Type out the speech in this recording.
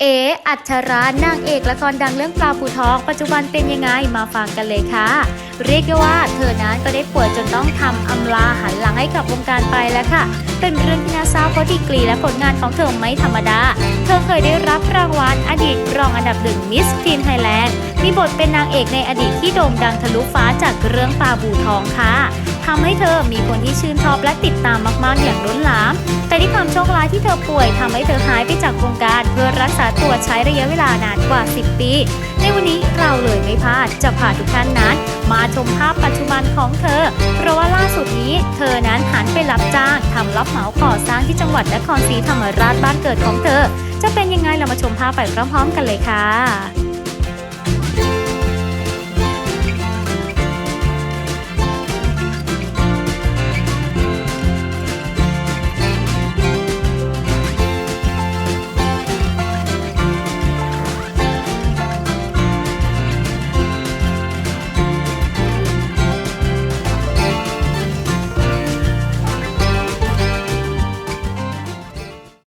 เอ๋อัชรานางเอกละครดังเรื่องปลาปูทอง ปัจจุบันเป็นยังไงมาฟังกันเลยค่ะ เรียกได้ว่าเธอนั้นก็ได้ป่วยจนต้องทำอำลาหันหลังให้กับวงการไปแล้วค่ะ เป็นเรื่องที่น่าเศร้าเพราะดีกรีและผลงานของเธอไม่ธรรมดา เธอเคยได้รับรางวัลอดีตรองอันดับหนึ่งมิสทีนไทยแลนด์มีบทเป็นนางเอกในอดีตที่โด่งดังทะลุฟ้าจากเรื่องปลาบูทองค่ะทำให้เธอมีคนที่ชื่นชอบและติดตามมากๆอย่างล้นหลาม แต่ที่ความโชคร้ายที่เธอป่วยทำให้เธอหายไปจากวงการเพื่อรักษาตัวใช้ระยะเวลานานกว่า 10 ปี ในวันนี้เราเลยไม่พลาดจะพาทุกท่านนั้น มาชมภาพปัจจุบันของเธอ เพราะว่าล่าสุดนี้ เธอนั้นหันไปรับจ้างทำรับเหมาก่อสร้างที่จังหวัดนครศรีธรรมราชบ้านเกิดของเธอ จะเป็นยังไงเรามาชมภาพไปพร้อมๆ กันเลยค่ะ